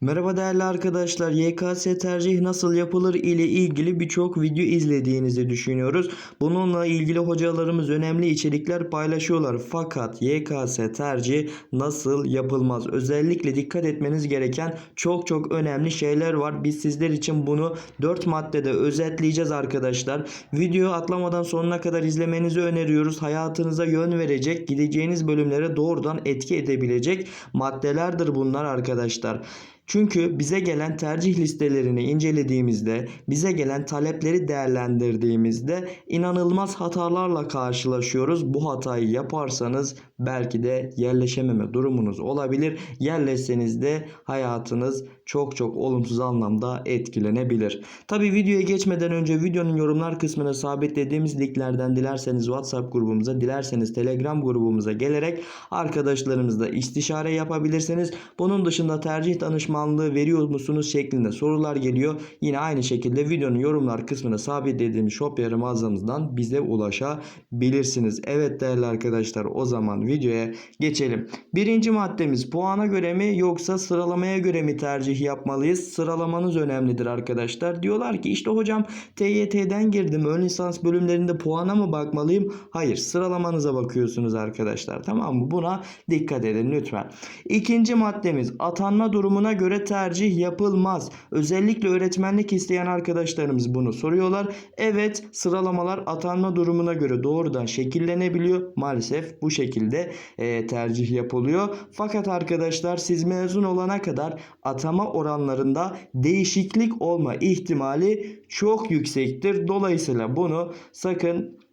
Merhaba değerli arkadaşlar. YKS tercih nasıl yapılır ile ilgili birçok video izlediğinizi düşünüyoruz. Bununla ilgili hocalarımız önemli içerikler paylaşıyorlar. Fakat YKS tercih nasıl yapılmaz? Özellikle dikkat etmeniz gereken çok çok önemli şeyler var. Biz sizler için bunu 4 maddede özetleyeceğiz arkadaşlar. Videoyu atlamadan sonuna kadar izlemenizi öneriyoruz. Hayatınıza yön verecek, gideceğiniz bölümlere doğrudan etki edebilecek maddelerdir bunlar arkadaşlar. Çünkü bize gelen tercih listelerini incelediğimizde, bize gelen talepleri değerlendirdiğimizde inanılmaz hatalarla karşılaşıyoruz. Bu hatayı yaparsanız belki de yerleşememe durumunuz olabilir. Yerleşseniz de hayatınız çok çok olumsuz anlamda etkilenebilir. Tabi videoya geçmeden önce videonun yorumlar kısmına sabitlediğimiz linklerden dilerseniz WhatsApp grubumuza, dilerseniz Telegram grubumuza gelerek arkadaşlarımızla istişare yapabilirsiniz. Bunun dışında tercih danışmanlığı veriyor musunuz şeklinde sorular geliyor. Yine aynı şekilde videonun yorumlar kısmına sabitlediğimiz Shopware mağazamızdan bize ulaşabilirsiniz. Evet değerli arkadaşlar o zaman videoya geçelim. Birinci maddemiz puana göre mi yoksa sıralamaya göre mi tercih yapmalıyız? Sıralamanız önemlidir arkadaşlar. Diyorlar ki işte hocam TYT'den girdim. Ön lisans bölümlerinde puana mı bakmalıyım? Hayır sıralamanıza bakıyorsunuz arkadaşlar. Tamam mı? Buna dikkat edin lütfen. İkinci maddemiz atanma durumuna göre tercih yapılmaz. Özellikle öğretmenlik isteyen arkadaşlarımız bunu soruyorlar. Evet sıralamalar atanma durumuna göre doğrudan şekillenebiliyor. Maalesef bu şekilde e, tercih yapılıyor. Fakat arkadaşlar siz mezun olana kadar atama oranlarında değişiklik olma ihtimali çok yüksektir. Dolayısıyla bunu sakın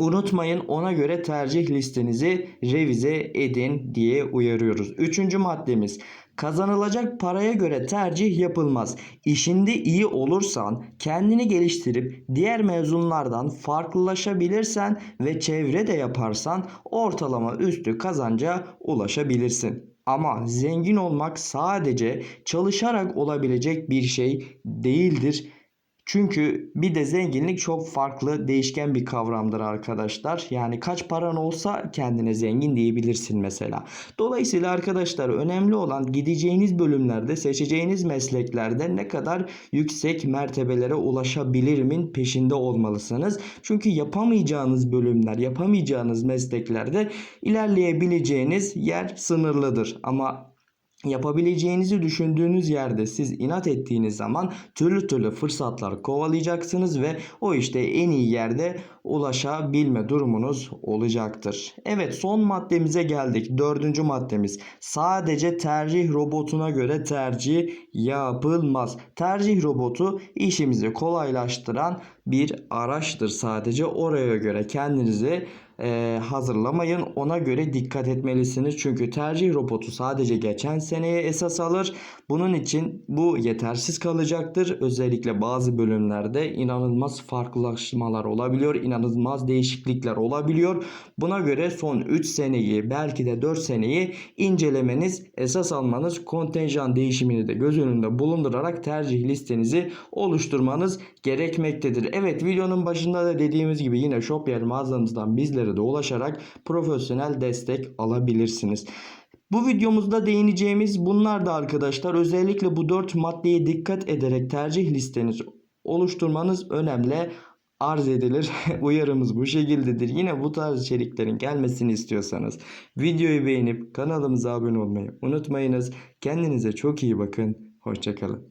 Unutmayın ona göre tercih listenizi revize edin diye uyarıyoruz. Üçüncü maddemiz kazanılacak paraya göre tercih yapılmaz. İşinde iyi olursan, kendini geliştirip diğer mezunlardan farklılaşabilirsen ve çevre de yaparsan ortalama üstü kazanca ulaşabilirsin. Ama zengin olmak sadece çalışarak olabilecek bir şey değildir. Çünkü bir de zenginlik çok farklı değişken bir kavramdır arkadaşlar. Yani kaç paran olsa kendine zengin diyebilirsin mesela. Dolayısıyla arkadaşlar önemli olan gideceğiniz bölümlerde, seçeceğiniz mesleklerde ne kadar yüksek mertebelere ulaşabilirimin peşinde olmalısınız. Çünkü yapamayacağınız bölümler, yapamayacağınız mesleklerde ilerleyebileceğiniz yer sınırlıdır. Ama Yapabileceğinizi düşündüğünüz yerde siz inat ettiğiniz zaman türlü türlü fırsatlar kovalayacaksınız ve o işte en iyi yerde ulaşabilme durumunuz olacaktır. Evet son maddemize geldik. Dördüncü maddemiz. Sadece tercih robotuna göre tercih yapılmaz. Tercih robotu işimizi kolaylaştıran bir araçtır sadece. Oraya göre kendinizi e, hazırlamayın. Ona göre dikkat etmelisiniz. Çünkü tercih robotu sadece geçen seneye esas alır. Bunun için bu yetersiz kalacaktır. Özellikle bazı bölümlerde inanılmaz farklılaşmalar olabiliyor. inanılmaz değişiklikler olabiliyor. Buna göre son 3 seneyi belki de 4 seneyi incelemeniz, esas almanız, kontenjan değişimini de göz önünde bulundurarak tercih listenizi oluşturmanız gerekmektedir. Evet videonun başında da dediğimiz gibi yine Shopware mağazamızdan bizlere de ulaşarak profesyonel destek alabilirsiniz. Bu videomuzda değineceğimiz bunlar da arkadaşlar özellikle bu 4 maddeye dikkat ederek tercih listenizi oluşturmanız önemli arz edilir. Uyarımız bu şekildedir. Yine bu tarz içeriklerin gelmesini istiyorsanız videoyu beğenip kanalımıza abone olmayı unutmayınız. Kendinize çok iyi bakın. Hoşçakalın.